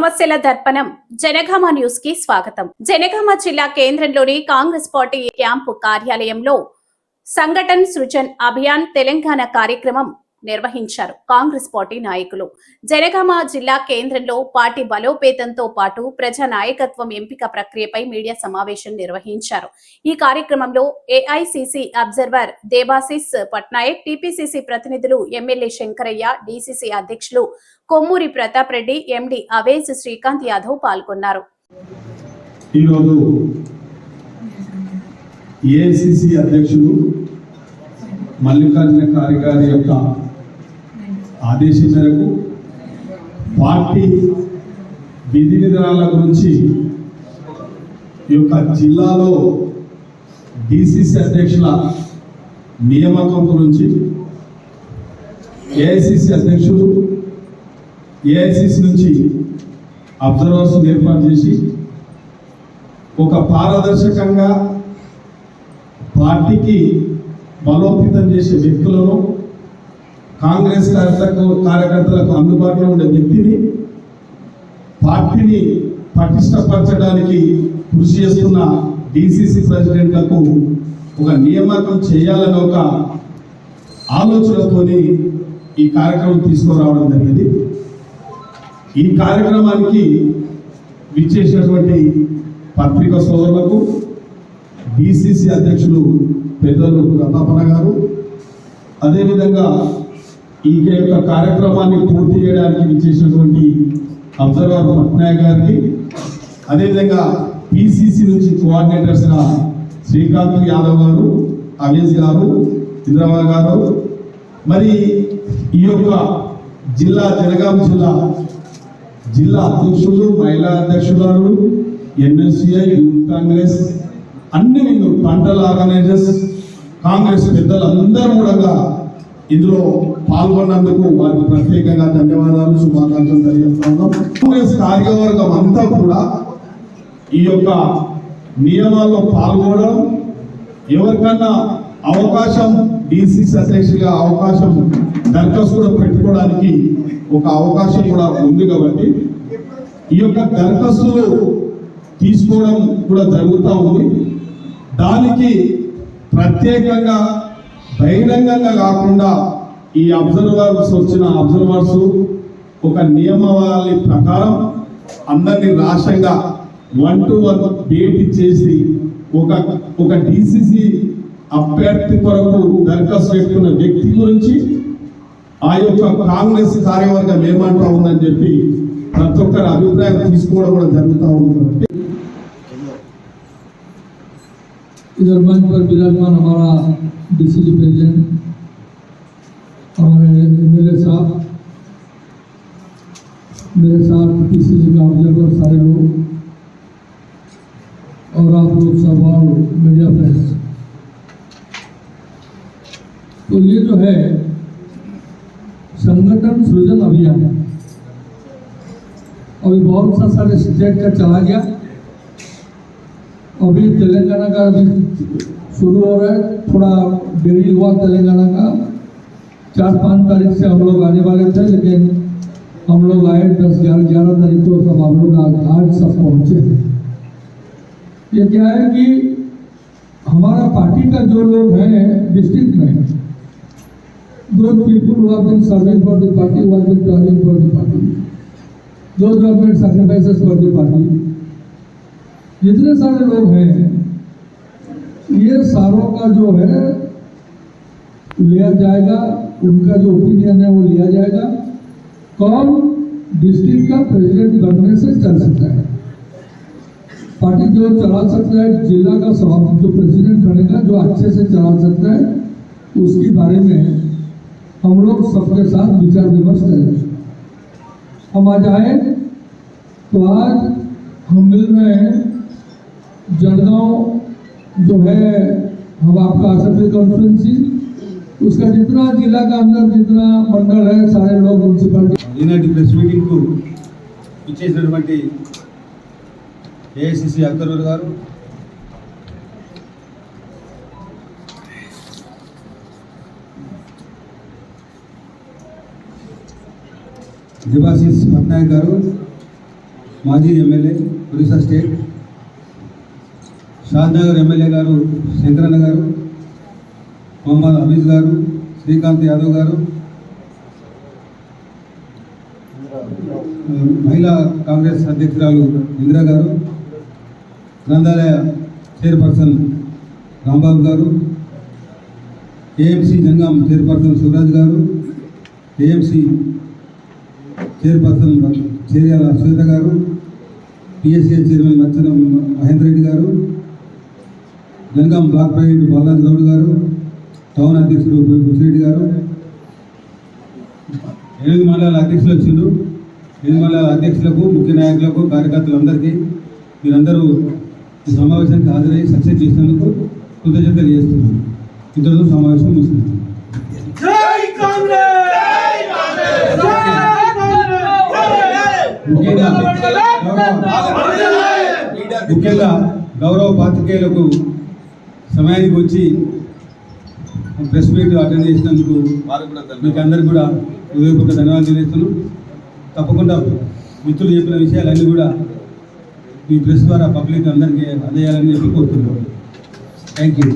సమస్యల దర్పణం. జనగామ న్యూస్కి స్వాగతం. జనగామ జిల్లా కేంద్రంలోని కాంగ్రెస్ పార్టీ క్యాంపు కార్యాలయంలో సంఘటన్ సృజన్ అభియాన్ తెలంగాణ కార్యక్రమం నిర్వహించారు. కాంగ్రెస్ పార్టీ నాయకులు. జనగామ జిల్లా కేంద్రంలో పార్టీ బలోపేతంతో పాటు ప్రజా నాయకత్వం ఎంపిక ప్రక్రియపై మీడియా సమావేశం నిర్వహించారు. ఈ కార్యక్రమంలో AICC observer Debasis Patnaik TPCC ప్రతినిధులు ఎమ్మెల్యే శంకరయ్య డిసిసి అధ్యక్షులు కొమ్మూరి ప్రతాప్ రెడ్డి ఎండి అవేజ్ శ్రీకాంత్ యాదవ్ పాల్గొన్నారు. ఈరోజు ఏఐసిసి మల్లికార్జున ఖార్గే గారి యొక్క ఆదేశం మేరకు పార్టీ విధి విధానాల గురించి ఈ యొక్క జిల్లాలో డిసిసి అధ్యక్షుల నియామకం గురించి ఏఐసిసి అధ్యక్షులు ఏఐసిసి నుంచి అబ్జర్వర్స్ ఏర్పాటు చేసి ఒక పారదర్శకంగా పార్టీకి బలోపేతం చేసే వ్యక్తులను కాంగ్రెస్ కార్యకర్తలకు కార్యకర్తలకు అందుబాటులో ఉండే వ్యక్తిని పార్టీని పటిష్టపరచడానికి కృషి చేస్తున్న డిసిసి ప్రెసిడెంట్లకు ఒక నియామకం చేయాలని ఒక ఆలోచనతోని ఈ కార్యక్రమం తీసుకురావడం జరిగింది. ఈ కార్యక్రమానికి విచ్చేసినటువంటి పత్రిక సోదరులకు డిసిసి అధ్యక్షులు పెద్దలు ప్రతాపన గారు అదేవిధంగా ఈ యొక్క కార్యక్రమాన్ని పూర్తి చేయడానికి విచ్చేసినటువంటి అబ్జర్వర్ పట్నాయక్ గారికి అదేవిధంగా పిసిసి నుంచి కోఆర్డినేటర్స్గా శ్రీకాంత్ యాదవ్ గారు అవేష్ గారు ఇంద్రబాబు గారు మరి ఈ యొక్క జిల్లా జనగాం జిల్లా జిల్లా అధ్యక్షులు మహిళా అధ్యక్షురాలు ఎన్ఎస్సిఐ యూత్ కాంగ్రెస్ అన్ని పంటల ఆర్గనైజర్స్ కాంగ్రెస్ పెద్దలందరూ కూడా ఇందులో పాల్గొన్నందుకు వారికి ప్రత్యేకంగా ధన్యవాదాలు శుభాకాంక్షలు తెలియజేస్తున్నాం కాంగ్రెస్ కార్యవర్గం అంతా కూడా ఈ యొక్క నియమాల్లో పాల్గొనడం ఎవరికన్నా అవకాశం డిసిసి అధ్యక్షుడిగా అవకాశం దరఖాస్తు కూడా పెట్టుకోవడానికి ఒక అవకాశం కూడా ఉంది కాబట్టి ఈ యొక్క దరఖాస్తులు తీసుకోవడం కూడా జరుగుతూ ఉంది. దానికి ప్రత్యేకంగా బహిరంగంగా కాకుండా ఈ అబ్జర్వర్స్ వచ్చిన అబ్జర్వర్స్ ఒక నియమావళి ప్రకారం అందరినీ రాష్ట్రంగా వన్ టు వన్ భేటీ చేసి ఒక ఒక డిసిసి అభ్యర్థి కొరకు దరఖాస్తు పెట్టుకున్న వ్యక్తి గురించి ఆ యొక్క కాంగ్రెస్ కార్యవర్గం ఏమంటా ఉందని చెప్పి ప్రతి ఒక్కరి అభిప్రాయం తీసుకోవడం కూడా జరుగుతూ ఉంది. इधर मंच पर विराजमान हमारा डीसीजी प्रेसिडेंट हमारे एमएलए साहब, मेरे साथ पीसीसी का ऑब्जर्वर सारे लोग, और आप लोग सब और मीडिया फ्रेंड्स तो ये जो है संगठन सृजन अभियान। अभी बहुत सा सारे स्टेट का चला गया। अभी तेलंगाना का अभी शुरू हो रहा है, थोड़ा देरी हुआ तेलंगाना का। चार पाँच तारीख से हम लोग आने वाले थे, लेकिन हम लोग आए दस ग्यारह ग्यारह तारीख को सब हम लोग आज सब पहुँचे पहुँचे ये क्या है कि हमारा पार्टी का जो लोग हैं, डिस्ट्रिक्ट में, दो पीपुल हुआ been serving for the party हुआ been travelling for the party दो जो अपने सैक्रीफाइस फॉर द पार्टी जितने सारे लोग हैं? ये सारों का जो है, लिया जाएगा, उनका जो ओपिनियन है वो लिया जाएगा। कौन? डिस्ट्रिक्ट का प्रेसिडेंट बनने से चल सकता है। पार्टी जो चला सकता है, जिला का सभा जो प्रेसिडेंट बनेगा, जो अच्छे से चला सकता है, उसके बारे में हम लोग सबके साथ विचार विमर्श करेंगे हम आज आए तो आज हम मिल रहे हैं जलगांव जो है हम आपका असेंबली कॉन्फ्रेंसी उसका जितना जिला का अंदर जितना मंडल है सारे लोग म्यूनसिपालिटी ఈనాటి ప్రెస్ మీటింగ్కు ఇచ్చేసినటువంటి ఏఐసిసి అబ్జర్వర్ గారు దివాసిస్ పట్నాయక్ గారు మాజీ MLA Orissa state Shadnagar MLA గారు శంకరన్న గారు మొహమ్మద్ హఫీజ్ గారు శ్రీకాంత్ యాదవ్ గారు మహిళా కాంగ్రెస్ అధ్యక్షురాలు ఇందిరా గారు గ్రంథాలయ చైర్పర్సన్ రాంబాబు గారు ఏఎంసీ జంగం చైర్పర్సన్ శివరాజ్ గారు ఏఎంసీ చైర్పర్సన్ చేర్యాల శ్వేత గారు పిఎస్సిఎల్ చైర్మన్ మచ్చన మహేందర్ రెడ్డి గారు జనగాం బ్లాక్ ప్రెసిడెంట్ బాలాజీ గౌడ్ గారు టౌన్ అధ్యక్షుడు బుచ్చిరెడ్డి గారు. ఎనిమిది మండలాల అధ్యక్షులు వచ్చిండు ఎనిమిది మండలాల అధ్యక్షులకు ముఖ్య నాయకులకు కార్యకర్తలందరికీ మీరందరూ ఈ సమావేశానికి హాజరై సక్సెస్ చేసినందుకు కృతజ్ఞతలు చేస్తున్నాను ఇంతలో సమావేశం ముగిస్తున్నాను. ముఖ్యంగా గౌరవ పాత్రికేయులకు సమయానికి వచ్చి ప్రెస్ మీట్ అటెండ్ చేసినందుకు మీకు అందరికి కూడా హృదయపూర్వక ధన్యవాదాలు తెలియజేస్తున్నాను. తప్పకుండా మిత్రులు చెప్పిన విషయాలన్నీ కూడా ఈ ప్రెస్ ద్వారా పబ్లిక్ అందరికీ అందజేయాలని చెప్పి కోరుతున్నాను. Thank you.